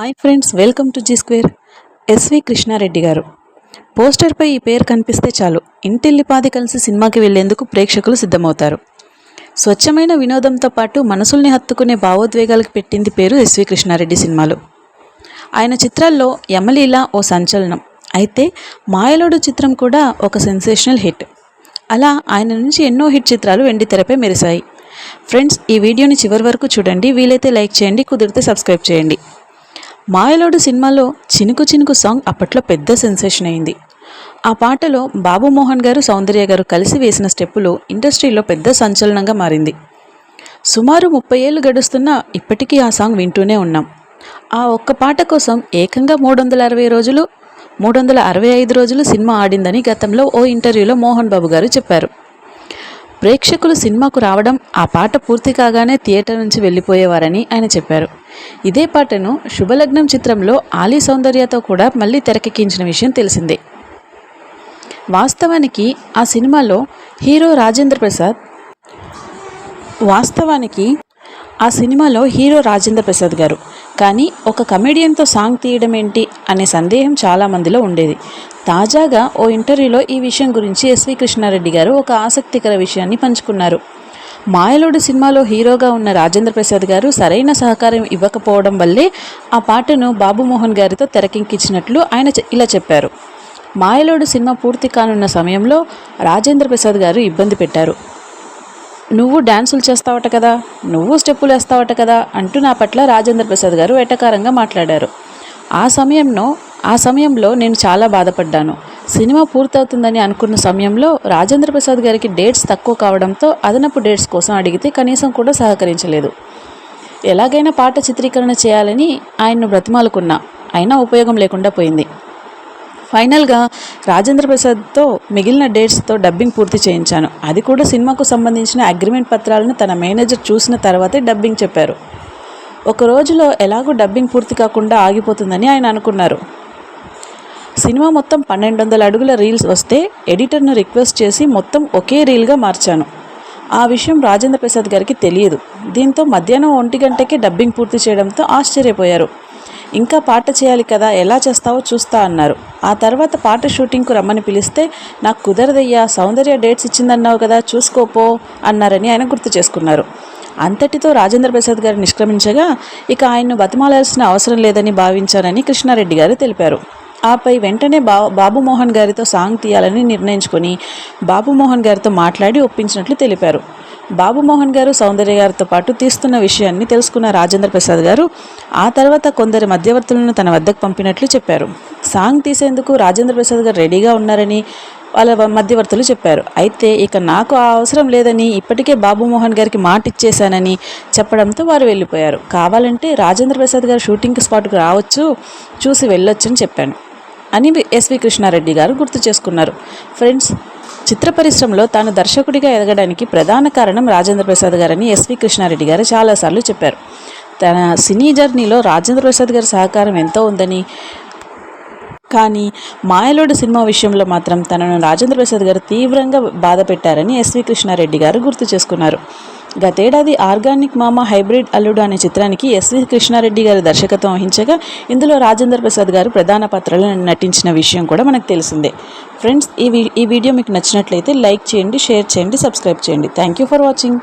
Hi friends welcome to G square SV Krishnareddy గారు. పోస్టర్పై ఈ పేరు కనిపిస్తే చాలు. ఇంటిల్లిపాది కలిసి సినిమాకి వెళ్ళేందుకు ప్రేక్షకులు సిద్ధమవుతారు. స్వచ్ఛమైన వినోదంతో పాటు మనసుల్ని హత్తుకునే భావోద్వేగాలకు పెట్టింది పేరు ఎస్వి కృష్ణారెడ్డి సినిమాలు. ఆయన చిత్రాల్లో యమలీల ఓ సంచలనం. అయితే మాయలోడు చిత్రం కూడా ఒక సెన్సేషనల్ హిట్. అలా ఆయన నుంచి ఎన్నో హిట్ చిత్రాలు వెండి తెరపై మెరిశాయి. ఫ్రెండ్స్ ఈ వీడియోని చివరి వరకు చూడండి. వీలైతే లైక్ చేయండి కుదిరితే సబ్స్క్రైబ్ చేయండి. మాయలోడు సినిమాలో చినుకు చినుకు సాంగ్ అప్పట్లో పెద్ద సెన్సేషన్ అయింది. ఆ పాటలో బాబు మోహన్ గారు సౌందర్య గారు కలిసి వేసిన స్టెప్పులు ఇండస్ట్రీలో పెద్ద సంచలనంగా మారింది. సుమారు ముప్పై ఏళ్ళు గడుస్తున్నా ఇప్పటికీ ఆ సాంగ్ వింటూనే ఉన్నాం. ఆ ఒక్క పాట కోసం ఏకంగా మూడు వందల అరవై రోజులు మూడు వందల అరవై ఐదు రోజులు సినిమా ఆడిందని గతంలో ఓ ఇంటర్వ్యూలో మోహన్ బాబు గారు చెప్పారు. ప్రేక్షకులు సినిమాకు రావడం ఆ పాట పూర్తి కాగానే థియేటర్ నుంచి వెళ్ళిపోయేవారని ఆయన చెప్పారు. ఇదే పాటను శుభలగ్నం చిత్రంలో ఆలీ సౌందర్యతో కూడా మళ్ళీ తెరకెక్కించిన విషయం తెలిసిందే. వాస్తవానికి ఆ సినిమాలో హీరో రాజేంద్ర ప్రసాద్ వాస్తవానికి ఆ సినిమాలో హీరో రాజేంద్ర ప్రసాద్ గారు. కానీ ఒక కమెడియన్తో సాంగ్ తీయడం ఏంటి అనే సందేహం చాలామందిలో ఉండేది. తాజాగా ఓ ఇంటర్వ్యూలో ఈ విషయం గురించి ఎస్వి కృష్ణారెడ్డి గారు ఒక ఆసక్తికర విషయాన్ని పంచుకున్నారు. మాయలోడు సినిమాలో హీరోగా ఉన్న రాజేంద్ర ప్రసాద్ గారు సరైన సహకారం ఇవ్వకపోవడం వల్లే ఆ పాటను బాబుమోహన్ గారితో తెరకెక్కించినట్లు ఆయన ఇలా చెప్పారు. మాయలోడు సినిమా పూర్తి కానున్న సమయంలో రాజేంద్ర ప్రసాద్ గారు ఇబ్బంది పెట్టారు. నువ్వు డ్యాన్సులు చేస్తావట కదా నువ్వు స్టెప్పులు వేస్తావట కదా అంటూ నా పట్ల రాజేంద్ర ప్రసాద్ గారు ఎటకారంగా మాట్లాడారు. ఆ సమయంలో ఆ సమయంలో నేను చాలా బాధపడ్డాను. సినిమా పూర్తవుతుందని అనుకున్న సమయంలో రాజేంద్ర ప్రసాద్ గారికి డేట్స్ తక్కువ కావడంతో అదనపు డేట్స్ కోసం అడిగితే కనీసం కూడా సహకరించలేదు. ఎలాగైనా పాట చిత్రీకరణ చేయాలని ఆయన్ను బ్రతిమాలుకున్నా అయినా ఉపయోగం లేకుండా పోయింది. ఫైనల్గా రాజేంద్ర ప్రసాద్తో మిగిలిన డేట్స్తో డబ్బింగ్ పూర్తి చేయించాను. అది కూడా సినిమాకు సంబంధించిన అగ్రిమెంట్ పత్రాలను తన మేనేజర్ చూసిన తర్వాతే డబ్బింగ్ చెప్పారు. ఒక రోజులో ఎలాగో డబ్బింగ్ పూర్తి కాకుండా ఆగిపోతుందని ఆయన అనుకున్నారు. సినిమా మొత్తం పన్నెండు వందల అడుగుల రీల్స్ వస్తే ఎడిటర్ను రిక్వెస్ట్ చేసి మొత్తం ఒకే రీల్గా మార్చాను. ఆ విషయం రాజేంద్ర ప్రసాద్ గారికి తెలియదు. దీంతో మధ్యాహ్నం ఒంటి గంటకే డబ్బింగ్ పూర్తి చేయడంతో ఆశ్చర్యపోయారు. ఇంకా పాట చేయాలి కదా ఎలా చేస్తావో చూస్తా అన్నారు. ఆ తర్వాత పాట షూటింగ్కు రమ్మని పిలిస్తే నాకు కుదరదయ్యా సౌందర్య డేట్స్ ఇచ్చిందన్నావు కదా చూసుకోపో అన్నారని ఆయన గుర్తు చేసుకున్నారు. అంతటితో రాజేంద్ర ప్రసాద్ గారు నిష్క్రమించగా ఇక ఆయన్ను బతిమాలాల్సిన అవసరం లేదని భావించానని కృష్ణారెడ్డి గారు తెలిపారు. ఆపై వెంటనే బా బాబుమోహన్ గారితో సాంగ్ తీయాలని నిర్ణయించుకొని బాబుమోహన్ గారితో మాట్లాడి ఒప్పించినట్లు తెలిపారు. బాబుమోహన్ గారు సౌందర్య గారితో పాటు తీస్తున్న విషయాన్ని తెలుసుకున్న రాజేంద్ర ప్రసాద్ గారు ఆ తర్వాత కొందరు మధ్యవర్తులను తన వద్దకు పంపినట్లు చెప్పారు. సాంగ్ తీసేందుకు రాజేంద్ర ప్రసాద్ గారు రెడీగా ఉన్నారని వాళ్ళ మధ్యవర్తులు చెప్పారు. అయితే ఇక నాకు ఆ అవసరం లేదని ఇప్పటికే బాబుమోహన్ గారికి మాట ఇచ్చేశానని చెప్పడంతో వారు వెళ్ళిపోయారు. కావాలంటే రాజేంద్ర ప్రసాద్ గారు షూటింగ్ స్పాట్కు రావచ్చు చూసి వెళ్ళొచ్చని చెప్పాను. అని ఎస్వి కృష్ణారెడ్డి గారు గుర్తు చేసుకున్నారు. ఫ్రెండ్స్ చిత్ర పరిశ్రమలో తాను దర్శకుడిగా ఎదగడానికి ప్రధాన కారణం రాజేంద్ర ప్రసాద్ గారని ఎస్వి కృష్ణారెడ్డి గారు చాలాసార్లు చెప్పారు. తన సినీ జర్నీలో రాజేంద్ర ప్రసాద్ గారి సహకారం ఎంతో ఉందని కానీ మాయలోడు సినిమా విషయంలో మాత్రం తనను రాజేంద్ర ప్రసాద్ గారు తీవ్రంగా బాధ పెట్టారని ఎస్వి కృష్ణారెడ్డి గారు గుర్తు చేసుకున్నారు. గతేడాది ఆర్గానిక్ మామ హైబ్రిడ్ అల్లుడు అనే చిత్రానికి ఎస్వి కృష్ణారెడ్డి గారి దర్శకత్వం వహించగా ఇందులో రాజేంద్ర ప్రసాద్ గారు ప్రధాన పాత్రలో నటించిన విషయం కూడా మనకు తెలిసిందే. ఫ్రెండ్స్ ఈ వీ ఈ వీడియో మీకు నచ్చినట్లయితే లైక్ చేయండి షేర్ చేయండి సబ్స్క్రైబ్ చేయండి. Thank you for watching.